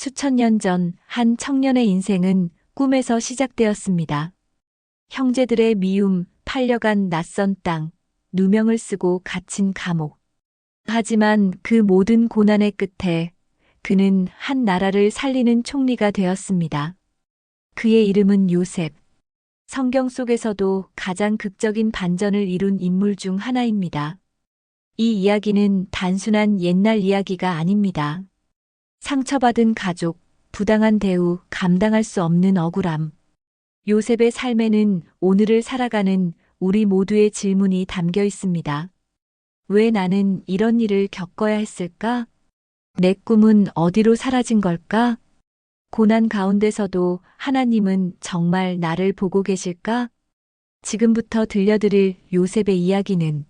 수천 년 전 한 청년의 인생은 꿈에서 시작되었습니다. 형제들의 미움, 팔려간 낯선 땅, 누명을 쓰고 갇힌 감옥. 하지만 그 모든 고난의 끝에 그는 한 나라를 살리는 총리가 되었습니다. 그의 이름은 요셉. 성경 속에서도 가장 극적인 반전을 이룬 인물 중 하나입니다. 이 이야기는 단순한 옛날 이야기가 아닙니다. 상처받은 가족, 부당한 대우, 감당할 수 없는 억울함. 요셉의 삶에는 오늘을 살아가는 우리 모두의 질문이 담겨 있습니다. 왜 나는 이런 일을 겪어야 했을까? 내 꿈은 어디로 사라진 걸까? 고난 가운데서도 하나님은 정말 나를 보고 계실까? 지금부터 들려드릴 요셉의 이야기는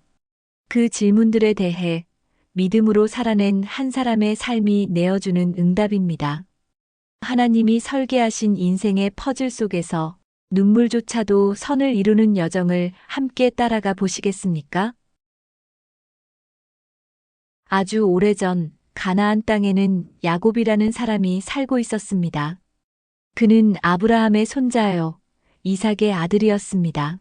그 질문들에 대해 믿음으로 살아낸 한 사람의 삶이 내어주는 응답입니다. 하나님이 설계하신 인생의 퍼즐 속에서 눈물조차도 선을 이루는 여정을 함께 따라가 보시겠습니까? 아주 오래전 가나안 땅에는 야곱이라는 사람이 살고 있었습니다. 그는 아브라함의 손자여 이삭의 아들이었습니다.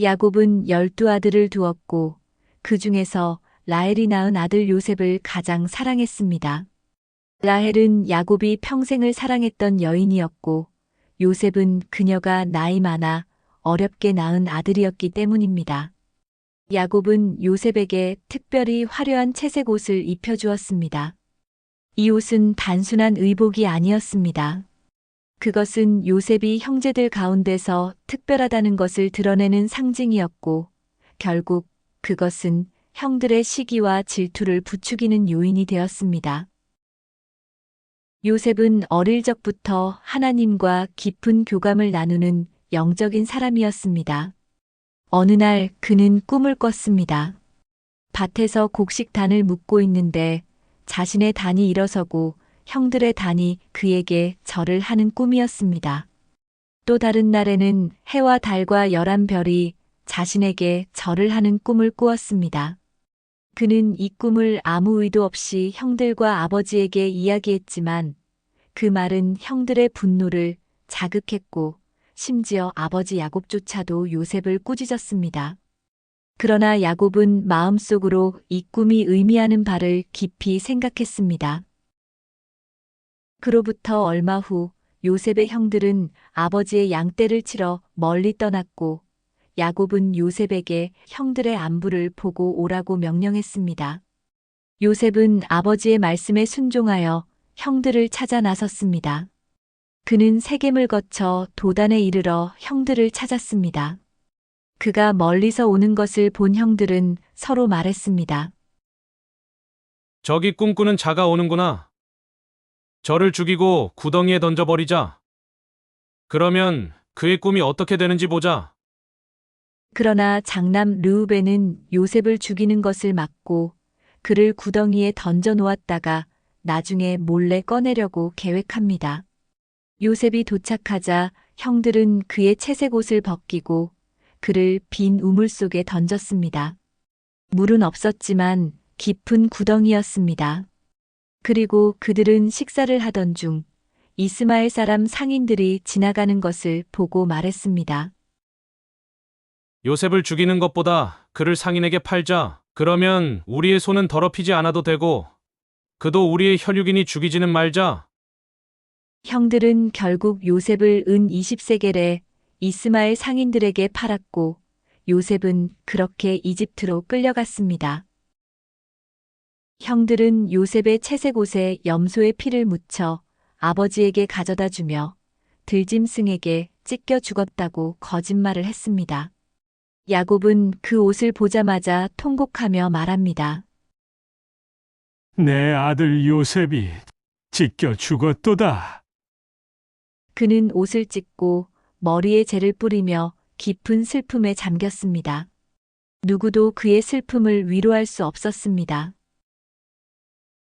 야곱은 열두 아들을 두었고 그 중에서 라헬이 낳은 아들 요셉을 가장 사랑했습니다. 라헬은 야곱이 평생을 사랑했던 여인이었고 요셉은 그녀가 나이 많아 어렵게 낳은 아들이었기 때문입니다. 야곱은 요셉에게 특별히 화려한 채색 옷을 입혀주었습니다. 이 옷은 단순한 의복이 아니었습니다. 그것은 요셉이 형제들 가운데서 특별하다는 것을 드러내는 상징이었고, 결국 그것은 형들의 시기와 질투를 부추기는 요인이 되었습니다. 요셉은 어릴 적부터 하나님과 깊은 교감을 나누는 영적인 사람이었습니다. 어느 날 그는 꿈을 꿨습니다. 밭에서 곡식 단을 묶고 있는데 자신의 단이 일어서고 형들의 단이 그에게 절을 하는 꿈이었습니다. 또 다른 날에는 해와 달과 열한 별이 자신에게 절을 하는 꿈을 꾸었습니다. 그는 이 꿈을 아무 의도 없이 형들과 아버지에게 이야기했지만 그 말은 형들의 분노를 자극했고 심지어 아버지 야곱조차도 요셉을 꾸짖었습니다. 그러나 야곱은 마음속으로 이 꿈이 의미하는 바를 깊이 생각했습니다. 그로부터 얼마 후 요셉의 형들은 아버지의 양떼를 치러 멀리 떠났고 야곱은 요셉에게 형들의 안부를 보고 오라고 명령했습니다. 요셉은 아버지의 말씀에 순종하여 형들을 찾아 나섰습니다. 그는 세겜을 거쳐 도단에 이르러 형들을 찾았습니다. 그가 멀리서 오는 것을 본 형들은 서로 말했습니다. 저기 꿈꾸는 자가 오는구나. 저를 죽이고 구덩이에 던져버리자. 그러면 그의 꿈이 어떻게 되는지 보자. 그러나 장남 르우벤은 요셉을 죽이는 것을 막고 그를 구덩이에 던져 놓았다가 나중에 몰래 꺼내려고 계획합니다. 요셉이 도착하자 형들은 그의 채색 옷을 벗기고 그를 빈 우물 속에 던졌습니다. 물은 없었지만 깊은 구덩이였습니다. 그리고 그들은 식사를 하던 중 이스마엘 사람 상인들이 지나가는 것을 보고 말했습니다. 요셉을 죽이는 것보다 그를 상인에게 팔자. 그러면 우리의 손은 더럽히지 않아도 되고 그도 우리의 혈육이니 죽이지는 말자. 형들은 결국 요셉을 은 20세겔에 이스마엘 상인들에게 팔았고 요셉은 그렇게 이집트로 끌려갔습니다. 형들은 요셉의 채색 옷에 염소의 피를 묻혀 아버지에게 가져다 주며 들짐승에게 찢겨 죽었다고 거짓말을 했습니다. 야곱은 그 옷을 보자마자 통곡하며 말합니다. 내 아들 요셉이 찢겨 죽었도다. 그는 옷을 찢고 머리에 재를 뿌리며 깊은 슬픔에 잠겼습니다. 누구도 그의 슬픔을 위로할 수 없었습니다.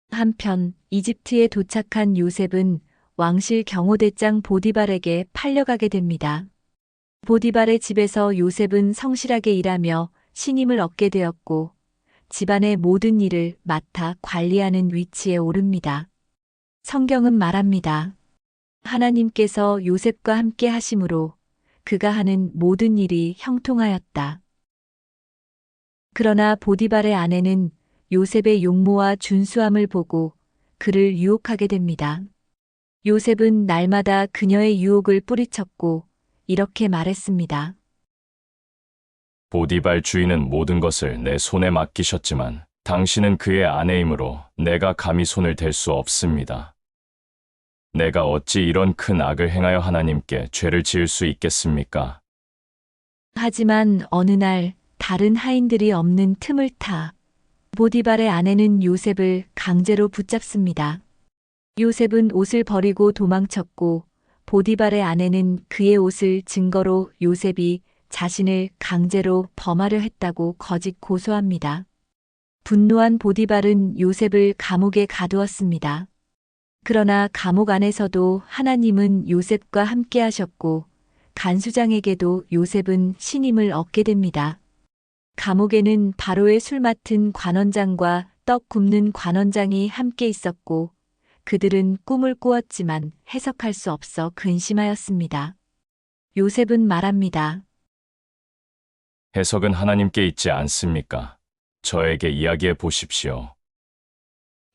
한편 이집트에 도착한 요셉은 왕실 경호대장 보디발에게 팔려가게 됩니다. 보디발의 집에서 요셉은 성실하게 일하며 신임을 얻게 되었고 집안의 모든 일을 맡아 관리하는 위치에 오릅니다. 성경은 말합니다. 하나님께서 요셉과 함께 하심으로 그가 하는 모든 일이 형통하였다. 그러나 보디발의 아내는 요셉의 용모와 준수함을 보고 그를 유혹하게 됩니다. 요셉은 날마다 그녀의 유혹을 뿌리쳤고 이렇게 말했습니다. 보디발 주인은 모든 것을 내 손에 맡기셨지만 당신은 그의 아내이므로 내가 감히 손을 댈 수 없습니다. 내가 어찌 이런 큰 악을 행하여 하나님께 죄를 지을 수 있겠습니까? 하지만 어느 날 다른 하인들이 없는 틈을 타 보디발의 아내는 요셉을 강제로 붙잡습니다. 요셉은 옷을 버리고 도망쳤고 보디발의 아내는 그의 옷을 증거로 요셉이 자신을 강제로 범하려 했다고 거짓 고소합니다. 분노한 보디발은 요셉을 감옥에 가두었습니다. 그러나 감옥 안에서도 하나님은 요셉과 함께 하셨고 간수장에게도 요셉은 신임을 얻게 됩니다. 감옥에는 바로의 술 맡은 관원장과 떡 굽는 관원장이 함께 있었고 그들은 꿈을 꾸었지만 해석할 수 없어 근심하였습니다. 요셉은 말합니다. 해석은 하나님께 있지 않습니까? 저에게 이야기해 보십시오.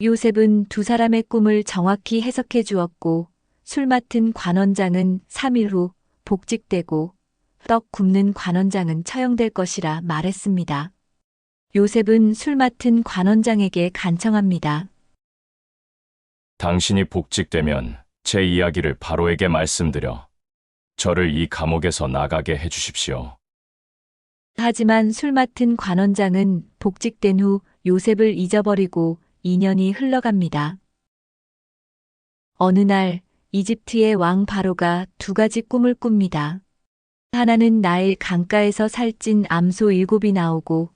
요셉은 두 사람의 꿈을 정확히 해석해 주었고 술 맡은 관원장은 3일 후 복직되고 떡 굽는 관원장은 처형될 것이라 말했습니다. 요셉은 술 맡은 관원장에게 간청합니다. 당신이 복직되면 제 이야기를 바로에게 말씀드려 저를 이 감옥에서 나가게 해 주십시오. 하지만 술 맡은 관원장은 복직된 후 요셉을 잊어버리고 2년이 흘러갑니다. 어느 날 이집트의 왕 바로가 두 가지 꿈을 꿉니다. 하나는 나일 강가에서 살찐 암소 일곱이 나오고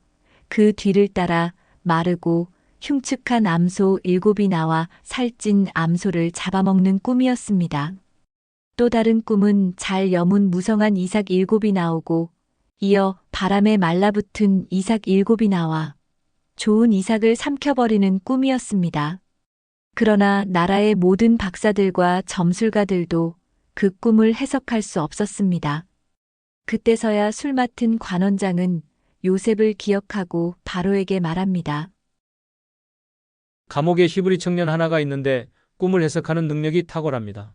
그 뒤를 따라 마르고 흉측한 암소 일곱이 나와 살찐 암소를 잡아먹는 꿈이었습니다. 또 다른 꿈은 잘 여문 무성한 이삭 일곱이 나오고 이어 바람에 말라붙은 이삭 일곱이 나와 좋은 이삭을 삼켜버리는 꿈이었습니다. 그러나 나라의 모든 박사들과 점술가들도 그 꿈을 해석할 수 없었습니다. 그때서야 술 맡은 관원장은 요셉을 기억하고 바로에게 말합니다. 감옥에 히브리 청년 하나가 있는데 꿈을 해석하는 능력이 탁월합니다.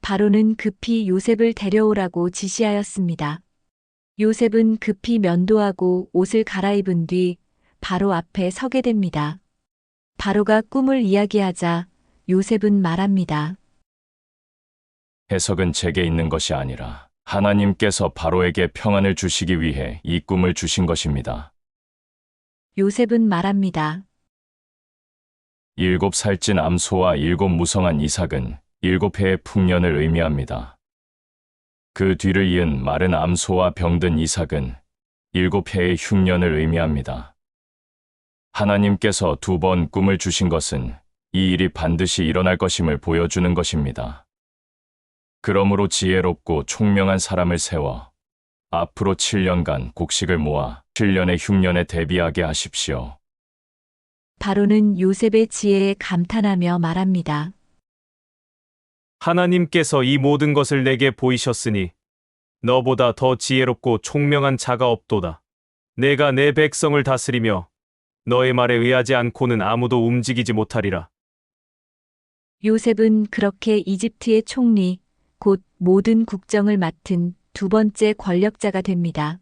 바로는 급히 요셉을 데려오라고 지시하였습니다. 요셉은 급히 면도하고 옷을 갈아입은 뒤 바로 앞에 서게 됩니다. 바로가 꿈을 이야기하자 요셉은 말합니다. 해석은 제게 있는 것이 아니라 하나님께서 바로에게 평안을 주시기 위해 이 꿈을 주신 것입니다. 요셉은 말합니다. 일곱 살찐 암소와 일곱 무성한 이삭은 일곱 해의 풍년을 의미합니다. 그 뒤를 이은 마른 암소와 병든 이삭은 일곱 해의 흉년을 의미합니다. 하나님께서 두 번 꿈을 주신 것은 이 일이 반드시 일어날 것임을 보여주는 것입니다. 그러므로 지혜롭고 총명한 사람을 세워 앞으로 7년간 곡식을 모아 7년의 흉년에 대비하게 하십시오. 바로는 요셉의 지혜에 감탄하며 말합니다. 하나님께서 이 모든 것을 내게 보이셨으니 너보다 더 지혜롭고 총명한 자가 없도다. 내가 내 백성을 다스리며 너의 말에 의하지 않고는 아무도 움직이지 못하리라. 요셉은 그렇게 이집트의 총리, 곧 모든 국정을 맡은 두 번째 권력자가 됩니다.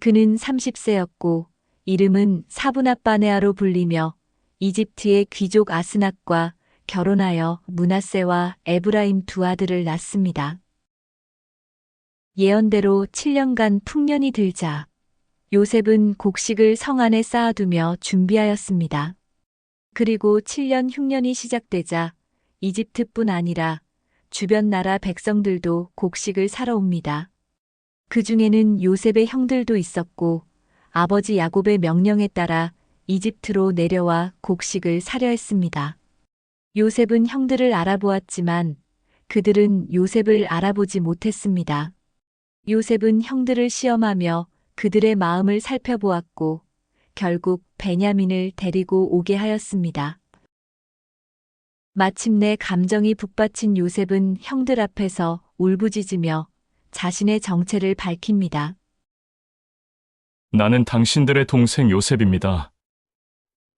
그는 30세였고 이름은 사브나빠네아로 불리며 이집트의 귀족 아스낙과 결혼하여 문하세와 에브라임 두 아들을 낳습니다. 예언대로 7년간 풍년이 들자 요셉은 곡식을 성 안에 쌓아두며 준비하였습니다. 그리고 7년 흉년이 시작되자 이집트뿐 아니라 주변 나라 백성들도 곡식을 사러 옵니다. 그 중에는 요셉의 형들도 있었고 아버지 야곱의 명령에 따라 이집트로 내려와 곡식을 사려 했습니다. 요셉은 형들을 알아보았지만 그들은 요셉을 알아보지 못했습니다. 요셉은 형들을 시험하며 그들의 마음을 살펴보았고 결국 베냐민을 데리고 오게 하였습니다. 마침내 감정이 북받친 요셉은 형들 앞에서 울부짖으며 자신의 정체를 밝힙니다. 나는 당신들의 동생 요셉입니다.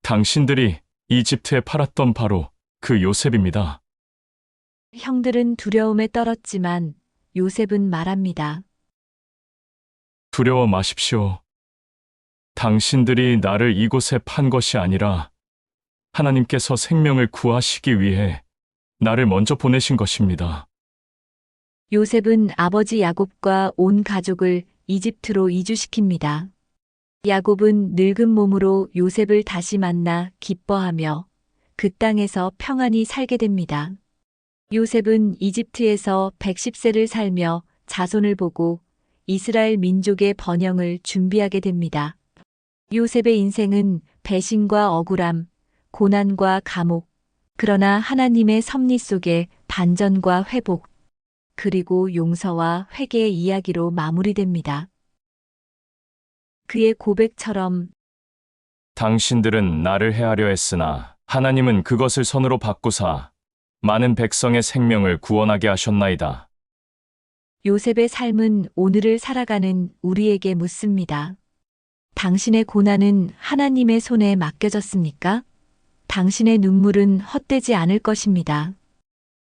당신들이 이집트에 팔았던 바로 그 요셉입니다. 형들은 두려움에 떨었지만 요셉은 말합니다. 두려워 마십시오. 당신들이 나를 이곳에 판 것이 아니라 하나님께서 생명을 구하시기 위해 나를 먼저 보내신 것입니다. 요셉은 아버지 야곱과 온 가족을 이집트로 이주시킵니다. 야곱은 늙은 몸으로 요셉을 다시 만나 기뻐하며 그 땅에서 평안히 살게 됩니다. 요셉은 이집트에서 110세를 살며 자손을 보고 이스라엘 민족의 번영을 준비하게 됩니다. 요셉의 인생은 배신과 억울함, 고난과 감옥, 그러나 하나님의 섭리 속에 반전과 회복, 그리고 용서와 회개의 이야기로 마무리됩니다. 그의 고백처럼 당신들은 나를 해하려 했으나 하나님은 그것을 선으로 바꾸사 많은 백성의 생명을 구원하게 하셨나이다. 요셉의 삶은 오늘을 살아가는 우리에게 묻습니다. 당신의 고난은 하나님의 손에 맡겨졌습니까? 당신의 눈물은 헛되지 않을 것입니다.